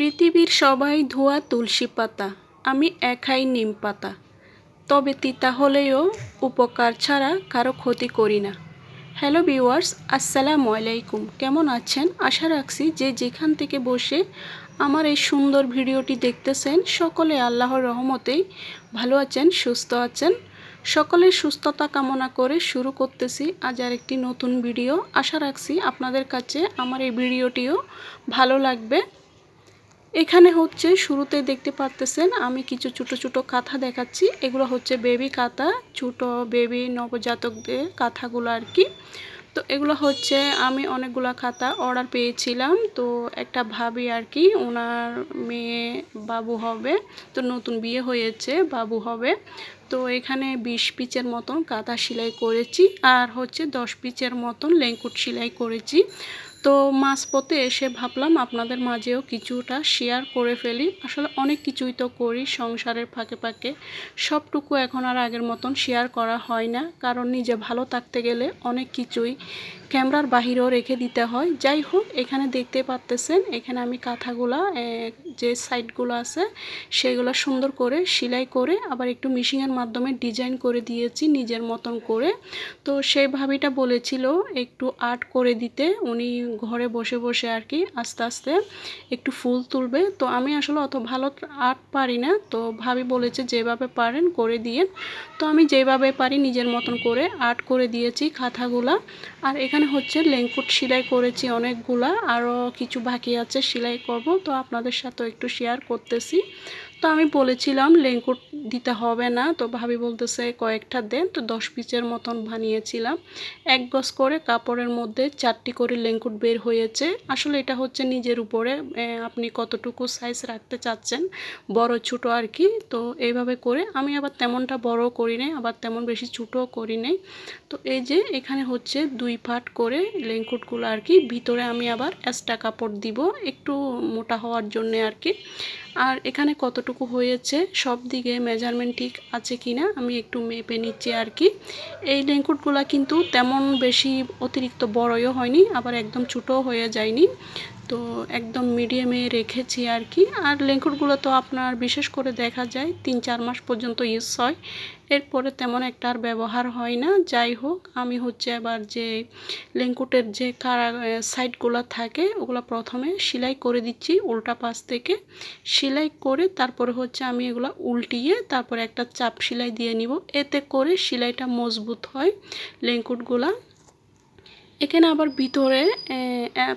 পৃথিবীর সবাই ধোয়া তুলসী পাতা, আমি একাই নিম পাতা। তবে তিতা হলেও উপকার ছাড়া কারও ক্ষতি করি না। হ্যালো ভিউয়ার্স, আসসালামু আলাইকুম। কেমন আছেন? আশা রাখছি যে যেখান থেকে বসে আমার এই সুন্দর ভিডিওটি দেখতেছেন, সকলে আল্লাহর রহমতেই ভালো আছেন, সুস্থ আছেন। সকলের সুস্থতা কামনা করে শুরু করতেছি আজ আর একটি নতুন ভিডিও। আশা রাখছি আপনাদের কাছে আমার এই ভিডিওটিও ভালো লাগবে। এখানে হচ্ছে শুরুতে দেখতে পারতেছেন, আমি কিছু ছোট ছোট কাঁথা দেখাচ্ছি। এগুলো হচ্ছে বেবি কাঁথা, ছোট বেবি নবজাতকদের কাঁথাগুলো আর কি। তো এগুলো হচ্ছে আমি অনেকগুলো খাতা অর্ডার পেয়েছিলাম, তো একটা ভাবি আর কি ওনার মেয়ে বাবু হবে, তো নতুন বিয়ে হয়েছে, বাবু হবে। তো এখানে বিশ পিচের মতন কাঁথা সেলাই করেছি, আর হচ্ছে দশ পিচের মতন লেঙ্কুট সেলাই করেছি। তো মাঝপথে এসে ভাবলাম আপনাদের মাঝেও কিছুটা শেয়ার করে ফেলি। আসলে অনেক কিছুই তো করি সংসারের ফাঁকে ফাঁকে। সবটুকু এখন আর আগের মতন শেয়ার করা হয় না। কারণ নিজে ভালো থাকতে গেলে অনেক কিছুই ক্যামেরার বাহিরেও রেখে দিতে হয়। যাই হোক, এখানে দেখতে পারতেছেন এখানে আমি কাঁথাগুলা যে সাইডগুলো আছে, সেগুলো সুন্দর করে সেলাই করে আবার একটু মিশিংয়ের মাধ্যমে ডিজাইন করে দিয়েছি নিজের মতন করে। তো সেই ভাবিটা বলেছিল একটু আর্ট করে দিতে। উনি ঘরে বসে বসে আর কি আস্তে আস্তে একটু ফুল তুলবে। তো আমি আসলে অত ভালো আর্ট পারি না। তো ভাবি বলেছে যেভাবে পারেন করে দিয়ে তো আমি যেভাবে পারি নিজের মতন করে আর্ট করে দিয়েছি খাতাগুলা আর এখানে হচ্ছে লেংকুট সেলাই করেছি অনেকগুলা আরও কিছু বাকি আছে সেলাই করব, তো আপনাদের সাথে একটু শেয়ার করতেছি। তো আমি বলেছিলাম লেঙ্কুট দিতে হবে না। তো ভাবি বলতেছে, কয়েকটা দেন। তো দশ পিসের মতন বানিয়েছিলাম। এক গজ করে কাপড়ের মধ্যে চারটি করে লেঙ্কুট বের হয়েছে। আসলে এটা হচ্ছে নিজের উপরে আপনি কতটুকু সাইজ রাখতে চাচ্ছেন, বড়, ছোট আর কি। তো এইভাবে করে আমি আবার তেমনটা বড় করি নাই, আবার তেমন বেশি ছোটও করি নাই। তো এই যে এখানে হচ্ছে দুই পাট করে লেঙ্কুটগুলো আর কি, ভিতরে আমি আবার এক্সট্রা কাপড় দিব, একটু মোটা হওয়ার জন্য আর কি। আর এখানে কতটুকু হয়েছে, সব দিকে মেজারমেন্ট ঠিক আছে কি না আমি একটু মেপে নিচ্ছি আর কি। এই লেঙ্কুটগুলো কিন্তু তেমন বেশি অতিরিক্ত বড়ও হয়নি, আবার একদম ছোটও হয়ে যায়নি। তো একদম মিডিয়ামে রেখেছি আর কি। আর লেঙ্কুটগুলো তো আপনার বিশেষ করে দেখা যায়, তিন চার মাস পর্যন্ত ইউজ হয়। এরপরে তেমন একটা আর ব্যবহার হয় না। যাই হোক, আমি হচ্ছে এবার যে লেঙ্কুটের যে কারা সাইডগুলো থাকে, ওগুলো প্রথমে সেলাই করে দিচ্ছি উল্টা পাশ থেকে। সেলাই করে তারপরে হচ্ছে আমি এগুলো উল্টিয়ে তারপরে একটা চাপ সেলাই দিয়ে নিব। এতে করে সেলাইটা মজবুত হয় লেঙ্কুটগুলা। এখানে আবার ভিতরে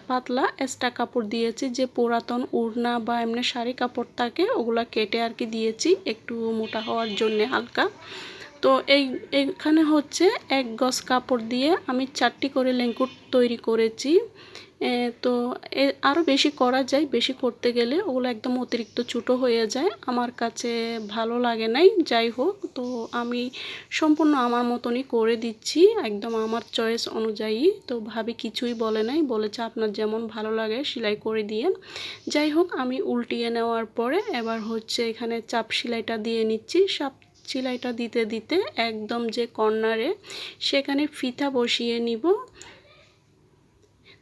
পাতলা এক্সট্রা কাপড় দিয়েছি, যে পুরাতন উড়না বা এমনি শাড়ি কাপড় থাকে, ওগুলা কেটে আর কি দিয়েছি, একটু মোটা হওয়ার জন্যে হালকা। তো এই, এখানে হচ্ছে এক গজ কাপড় দিয়ে আমি চারটি করে লেঙ্কুট তৈরি করেছি। তো এ আরও বেশি করা যায়, বেশি করতে গেলে ওগুলো একদম অতিরিক্ত ছোটো হয়ে যায়। আমার কাছে ভালো লাগে নাই, যাই হোক, তো আমি সম্পূর্ণ আমার মতনই করে দিচ্ছি, একদম আমার চয়েস অনুযায়ী। তো ভাবি কিছুই বলে নাই, বলেছে আপনার যেমন ভালো লাগে সেলাই করে দিয়ে। যাই হোক, আমি উল্টিয়ে নেওয়ার পরে এবার হচ্ছে এখানে চাপ সেলাইটা দিয়ে নিচ্ছি। সাপ সেলাইটা দিতে দিতে একদম যে কর্নারে সেখানে ফিতা বসিয়ে নিব।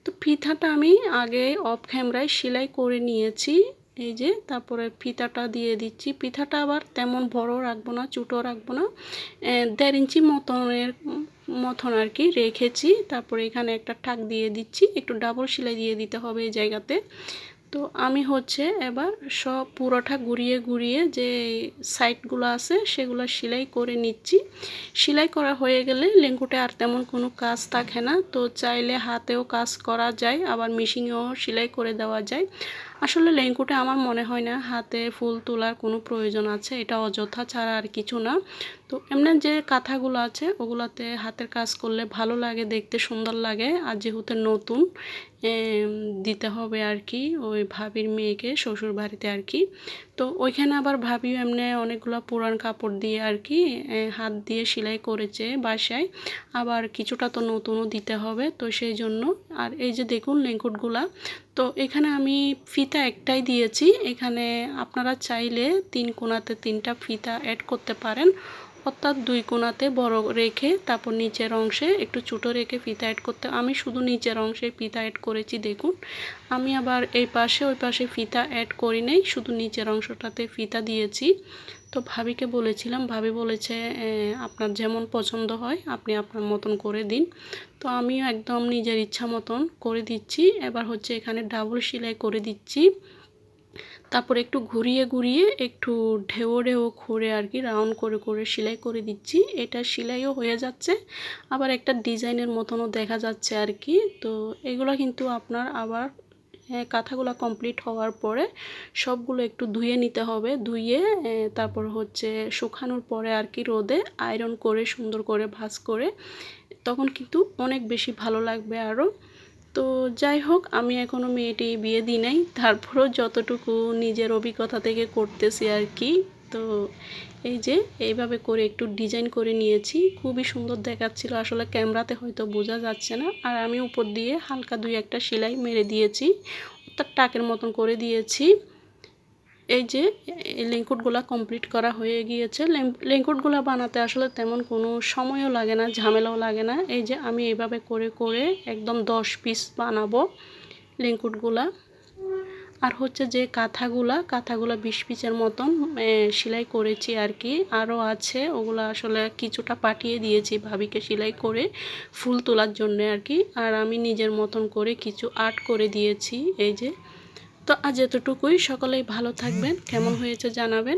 তো ফিতাটা আমি আগে অফ ক্যামেরায় সেলাই করে নিয়েছি। এই যে, তারপরে ফিতাটা দিয়ে দিচ্ছি। পিঠাটা আবার তেমন বড় রাখব না, ছোটো রাখব না। দেড় ইঞ্চি মতনের, মতন আর কি রেখেছি। তারপরে এখানে একটা ঠাক দিয়ে দিচ্ছি। একটু ডাবল সেলাই দিয়ে দিতে হবে এই জায়গাতে। তো আমি হচ্ছে এবার সব পুরোটা ঘুরিয়ে ঘুরিয়ে যে সাইডগুলো আছে সেগুলো সেলাই করে নিচ্ছি। সেলাই করা হয়ে গেলে লেঙ্গুটে আর তেমন কোনো কাজ থাকে না। তো চাইলে হাতেও কাজ করা যায়, আবার মেশিনেও সেলাই করে দেওয়া যায়। আসলে লেঙ্কুটে আমার মনে হয় না, হাতে ফুল তোলার কোনো প্রয়োজন আছে, এটা অযথা ছাড়া আর কিছু না। তো এমনি যে কাঁথাগুলো আছে, ওগুলাতে হাতের কাজ করলে ভালো লাগে, দেখতে সুন্দর লাগে। আর যেহেতু নতুন দিতে হবে আর কি, ওই ভাবির মেয়েকে শ্বশুর বাড়িতে আর কি। তো ওইখানে আবার ভাবিও এমনি অনেকগুলো পুরান কাপড় দিয়ে আর কি হাত দিয়ে সেলাই করেছে বাসায়। আবার কিছুটা তো নতুনও দিতে হবে, তো সেই জন্য। আর এই যে দেখুন লেঙ্কুটগুলা তো এখানে আমি ফিতা একটাই দিয়েছি। এখানে আপনারা চাইলে তিন কোনাতে তিনটা ফিতা অ্যাড করতে পারেন। অর্থাৎ দুই কোণাতে বড় রেখে তারপর নিচের অংশে একটু ছোটো রেখে ফিতা অ্যাড করতে আমি শুধু নিচের অংশে ফিতা অ্যাড করেছি, দেখুন। আমি আবার এই পাশে, ওই পাশে ফিতা অ্যাড করি নাই, শুধু নিচের অংশটাতে ফিতা দিয়েছি। তো ভাবিকে বলেছিলাম, ভাবি বলেছে আপনার যেমন পছন্দ হয়, আপনি আপনার মতন করে দিন। তো আমিও একদম নিজের ইচ্ছা মতন করে দিচ্ছি। এবার হচ্ছে এখানে ডাবল সেলাই করে দিচ্ছি। তারপর একটু ঘুরিয়ে ঘুরিয়ে একটু ঢেউ ঢেউ করে আর কি রাউন্ড করে করে সেলাই করে দিচ্ছি। এটা সেলাইও হয়ে যাচ্ছে। আবার একটা ডিজাইনের মতনও দেখা যাচ্ছে আর কি। তো এগুলো কিন্তু আপনার আবার কাঁথাগুলো কমপ্লিট হওয়ার পরে সবগুলো একটু ধুয়ে নিতে হবে। ধুয়ে তারপর হচ্ছে শুকানোর পরে আর কি রোদে আয়রন করে সুন্দর করে ভাজ করে তখন কিন্তু অনেক বেশি ভালো লাগবে আরও তো যাই হোক, আমি এখনও মেয়েটি বিয়ে দিই নাই। তারপরও যতটুকু নিজের অভিজ্ঞতা থেকে করতেছি আর কি। তো এই যে, এইভাবে করে একটু ডিজাইন করে নিয়েছি। খুবই সুন্দর দেখাচ্ছিল। আসলে ক্যামেরাতে হয়তো বোঝা যাচ্ছে না। আর আমি উপর দিয়ে হালকা দুই একটা সেলাই মেরে দিয়েছি। তার টাকের মতন করে দিয়েছি। এই যে লেঙ্কুটগুলা কমপ্লিট করা হয়ে গিয়েছে। লেঙ্কুটগুলা বানাতে আসলে তেমন কোনো সময়ও লাগে না, ঝামেলাও লাগে না। এই যে, আমি এইভাবে করে করে একদম দশ পিস বানাবো লেঙ্কুটগুলা। আর হচ্ছে যে কাঁথাগুলা কাঁথাগুলা বিশ পিসের মতন সেলাই করেছি আর কি। আরও আছে, ওগুলো আসলে কিছুটা পাঠিয়ে দিয়েছি ভাবিকে সেলাই করে ফুল তোলার জন্য আর কি। আর আমি নিজের মতন করে কিছু আর্ট করে দিয়েছি, এই যে। তো আজ এতটুকুই। সকলেই ভালো থাকবেন। কেমন হয়েছে জানাবেন।